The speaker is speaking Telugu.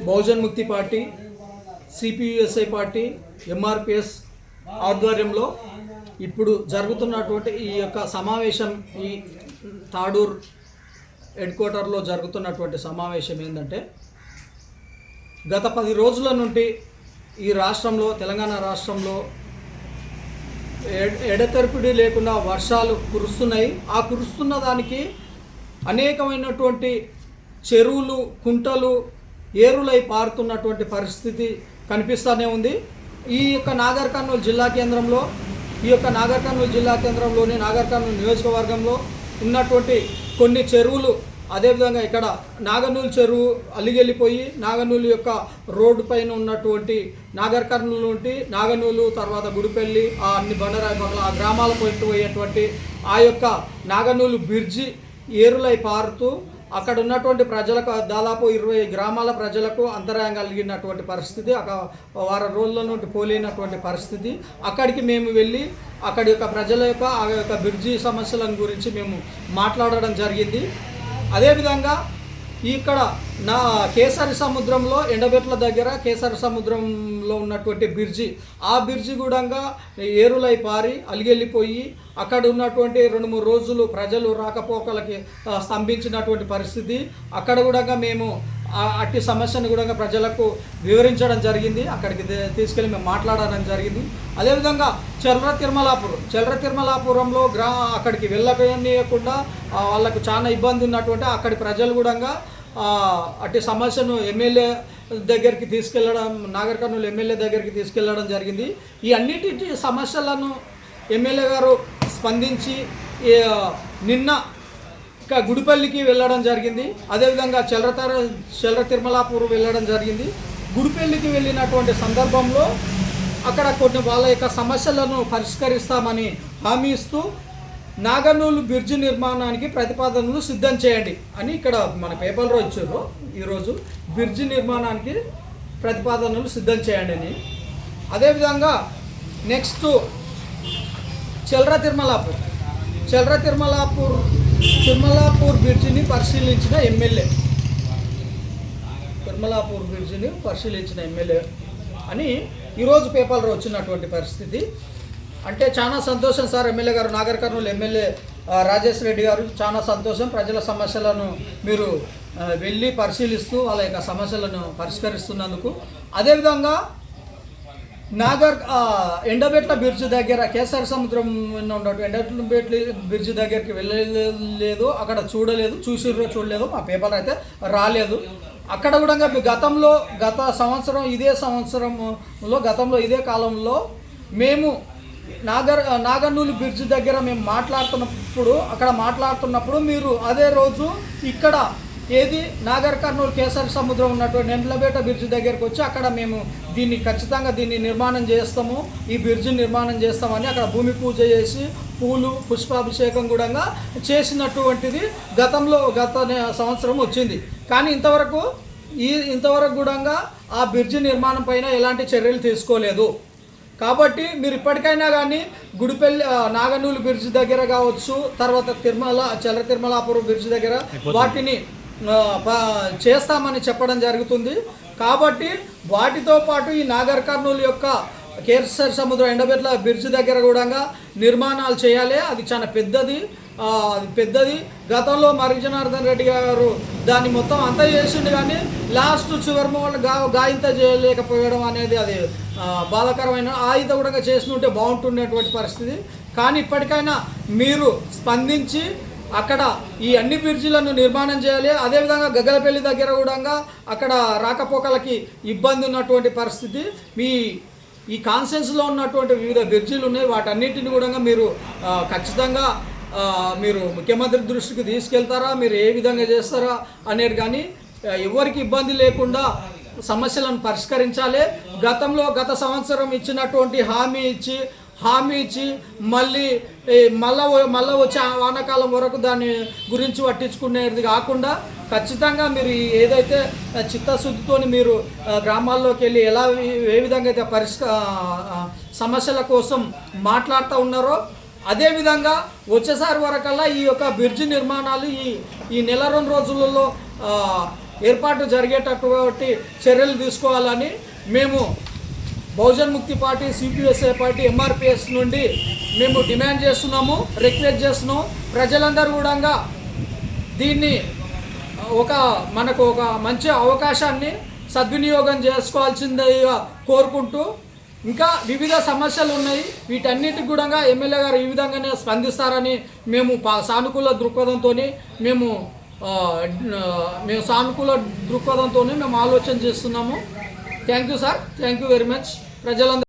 బహుజన్ ముక్తి పార్టీ సిపియుఎస్ఐ పార్టీ ఎంఆర్పిఎస్ ఆధ్వర్యంలో ఇప్పుడు జరుగుతున్నటువంటి ఈ యొక్క సమావేశం ఈ తాడూర్ హెడ్ క్వార్టర్లో జరుగుతున్నటువంటి సమావేశం ఏంటంటే గత పది రోజుల నుండి ఈ రాష్ట్రంలో తెలంగాణ రాష్ట్రంలో ఎడ- ఎడతెరిపిడి లేకుండా వర్షాలు కురుస్తున్నాయి. ఆ కురుస్తున్న దానికి అనేకమైనటువంటి చెరువులు కుంటలు ఏరులై పారుతున్నటువంటి పరిస్థితి కనిపిస్తూనే ఉంది. ఈ యొక్క నాగర్ కర్నూలు జిల్లా కేంద్రంలో ఈ యొక్క నాగర్ కర్నూలు జిల్లా కేంద్రంలోని నాగర్ కర్నూలు నియోజకవర్గంలో ఉన్నటువంటి కొన్ని చెరువులు అదేవిధంగా ఇక్కడ నాగనూలు చెరువు అలిగెళ్ళిపోయి నాగనూలు యొక్క రోడ్డు పైన ఉన్నటువంటి నాగర్ కర్నూలు నుండి నాగనూలు తర్వాత గుడిపల్లి ఆ అన్ని బండరాయి బంగ్లా ఆ గ్రామాలకు పోయేటువంటి ఆ యొక్క నాగనూలు బ్రిడ్జి ఏరులై పారుతూ అక్కడ ఉన్నటువంటి ప్రజలకు దాదాపు ఇరవై గ్రామాల ప్రజలకు అంతరాయం కలిగినటువంటి పరిస్థితి ఒక వారం రోజుల నుండి పోలేనటువంటి పరిస్థితి. అక్కడికి మేము వెళ్ళి అక్కడి యొక్క ప్రజల యొక్క ఆ యొక్క బ్రిడ్జి సమస్యల గురించి మేము మాట్లాడడం జరిగింది. అదేవిధంగా ఇక్కడ నా కేసరి సముద్రంలో ఎండబెట్ల దగ్గర కేసరి సముద్రంలో ఉన్నటువంటి బిర్జి ఆ బిర్జి కూడా ఏరులై పారి అలిగెళ్ళిపోయి అక్కడ ఉన్నటువంటి రెండు మూడు రోజులు ప్రజలు రాకపోకలకి స్తంభించినటువంటి పరిస్థితి. అక్కడ కూడా మేము అట్టి సమస్యను కూడా ప్రజలకు వివరించడం జరిగింది. అక్కడికి తీసుకెళ్ళి మేము మాట్లాడడం జరిగింది. అదేవిధంగా చల్ర తిరుమలాపురం చల్ర తిరుమలాపురంలో గ్రా అక్కడికి వెళ్ళకనియకుండా వాళ్ళకు చాలా ఇబ్బంది ఉన్నటువంటి అక్కడి ప్రజలు కూడా అట్టి సమస్యను ఎమ్మెల్యే దగ్గరికి తీసుకెళ్ళడం నాగర్ కర్నూలు ఎమ్మెల్యే దగ్గరికి తీసుకెళ్ళడం జరిగింది. ఈ అన్నిటి సమస్యలను ఎమ్మెల్యే గారు స్పందించి నిన్న ఇంకా గుడిపల్లికి వెళ్ళడం జరిగింది. అదేవిధంగా చెల్రతర చెల్ర తిరుమలాపూర్ వెళ్ళడం జరిగింది. గుడిపల్లికి వెళ్ళినటువంటి సందర్భంలో అక్కడ కొన్ని వాళ్ళ యొక్క సమస్యలను పరిష్కరిస్తామని హామీ ఇస్తూ నాగనూలు బ్రిడ్జి నిర్మాణానికి ప్రతిపాదనలు సిద్ధం చేయండి అని ఇక్కడ మన పేపర్లో ఇచ్చారు. ఈరోజు బ్రిడ్జి నిర్మాణానికి ప్రతిపాదనలు సిద్ధం చేయండి అని. అదేవిధంగా నెక్స్ట్ చెల్ర తిరుమలాపూర్. చెల్ర తిరుమలాపూర్ తిరుమలాపూర్ బ్రిడ్జిని పరిశీలించిన ఎమ్మెల్యే. తిరుమలాపూర్ బ్రిడ్జిని పరిశీలించిన ఎమ్మెల్యే. అని ఈరోజు పేపర్లో వచ్చినటువంటి పరిస్థితి. అంటే చాలా సంతోషం సార్ ఎమ్మెల్యే గారు నాగర్ కర్నూలు ఎమ్మెల్యే రాజేష్ రెడ్డి గారు. చాలా సంతోషం. ప్రజల సమస్యలను మీరు వెళ్ళి పరిశీలిస్తూ వాళ్ళ యొక్క సమస్యలను పరిష్కరిస్తున్నందుకు. అదేవిధంగా నాగర్ ఎండబెట్ల బ్రిడ్జ్ దగ్గర కేసరి సముద్రం ఉన్న ఎండబెట్ల బ్రిడ్జ్ దగ్గరికి వెళ్ళలేదు అక్కడ చూడలేదు చూసిర్రో చూడలేదు మా పేపర్ అయితే రాలేదు. అక్కడ కూడా గతంలో గత సంవత్సరం ఇదే సంవత్సరంలో గతంలో ఇదే కాలంలో మేము నాగర్ నాగర్నూలు బ్రిడ్జ్ దగ్గర మేము మాట్లాడుతున్నప్పుడు అక్కడ మాట్లాడుతున్నప్పుడు మీరు అదే రోజు ఇక్కడ ఏది? నాగర్ కర్నూలు కేసరి సముద్రం ఉన్నటువంటి ఎండ్లబేట బ్రిడ్జ్ దగ్గరికి వచ్చి అక్కడ మేము దీన్ని ఖచ్చితంగా దీన్ని నిర్మాణం చేస్తాము. ఈ బ్రిడ్జ్ నిర్మాణం చేస్తామని అక్కడ భూమి పూజ చేసి పూలు పుష్పాభిషేకం కూడా చేసినటువంటిది గతంలో గత సంవత్సరం వచ్చింది. కానీ ఇంతవరకు ఈ ఇంతవరకు కూడా ఆ బ్రిడ్జ్ నిర్మాణం పైన ఎలాంటి చర్యలు తీసుకోలేదు. కాబట్టి మీరు ఇప్పటికైనా కానీ గుడిపల్లి నాగనూలు బ్రిడ్జ్ దగ్గర కావచ్చు తర్వాత తిరుమల చల్ర తిరుమలాపురం బ్రిడ్జ్ దగ్గర వాటిని చేస్తామని చెప్పడం జరుగుతుంది. కాబట్టి వాటితో పాటు ఈ నాగర్ కర్నూలు యొక్క కేసర్ సముద్రం ఎండబెట్ల బ్రిడ్జ్ దగ్గర కూడా నిర్మాణాలు చేయాలి. అది చాలా పెద్దది. అది పెద్దది. గతంలో మరి జనార్దన్ రెడ్డి గారు దాన్ని మొత్తం అంతా చేసిండు కానీ లాస్ట్ చివరి మూల గా గాయంత చేయలేకపోవడం అనేది అది బాధాకరమైన ఆయుధ కూడా చేసి ఉంటే బాగుంటుండేటువంటి పరిస్థితి. కానీ ఇప్పటికైనా మీరు స్పందించి అక్కడ ఈ అన్ని బ్రిడ్జిలను నిర్మాణం చేయాలి. అదేవిధంగా గగ్గలపల్లి దగ్గర కూడా అక్కడ రాకపోకలకి ఇబ్బంది ఉన్నటువంటి పరిస్థితి. మీ ఈ కాన్సెన్స్లో ఉన్నటువంటి వివిధ బ్రిడ్జిలు ఉన్నాయి. వాటన్నిటిని కూడా మీరు ఖచ్చితంగా మీరు ముఖ్యమంత్రి దృష్టికి తీసుకెళ్తారా? మీరు ఏ విధంగా చేస్తారా అనేది కానీ ఎవరికి ఇబ్బంది లేకుండా సమస్యలను పరిష్కరించాలి. గతంలో గత సంవత్సరం ఇచ్చినటువంటి హామీ ఇచ్చి హామీ ఇచ్చి మళ్ళీ మళ్ళీ మళ్ళా వచ్చే వానాకాలం వరకు దాని గురించి పట్టించుకునేది కాకుండా ఖచ్చితంగా మీరు ఏదైతే చిత్తశుద్ధితో చిత్తశుద్ధితోని మీరు గ్రామాల్లోకి వెళ్ళి ఎలా ఏ విధంగా అయితే పరిష్క సమస్యల కోసం మాట్లాడుతూ ఉన్నారో అదేవిధంగా వచ్చేసారి వరకల్లా ఈ యొక్క బ్రిడ్జి నిర్మాణాలు ఈ ఈ నెల రెండు రోజులలో ఏర్పాటు జరిగేటటువంటి చర్యలు తీసుకోవాలని మేము బహుజన్ ముక్తి పార్టీ సిపిఎస్ఐ పార్టీ ఎంఆర్పిఎస్ నుండి మేము డిమాండ్ చేస్తున్నాము రిక్వెస్ట్ చేస్తున్నాము. ప్రజలందరూ కూడా దీన్ని ఒక మనకు ఒక మంచి అవకాశాన్ని సద్వినియోగం చేసుకోవాల్సిందిగా కోరుకుంటూ ఇంకా వివిధ సమస్యలు ఉన్నాయి. వీటన్నిటికి కూడా ఎమ్మెల్యే గారు ఈ విధంగానే స్పందిస్తారని మేము పా- సానుకూల దృక్పథంతో మేము మేము సానుకూల దృక్పథంతో మేము ఆలోచన చేస్తున్నాము. Thank you sir. Thank you very much. ప్రజలందరూ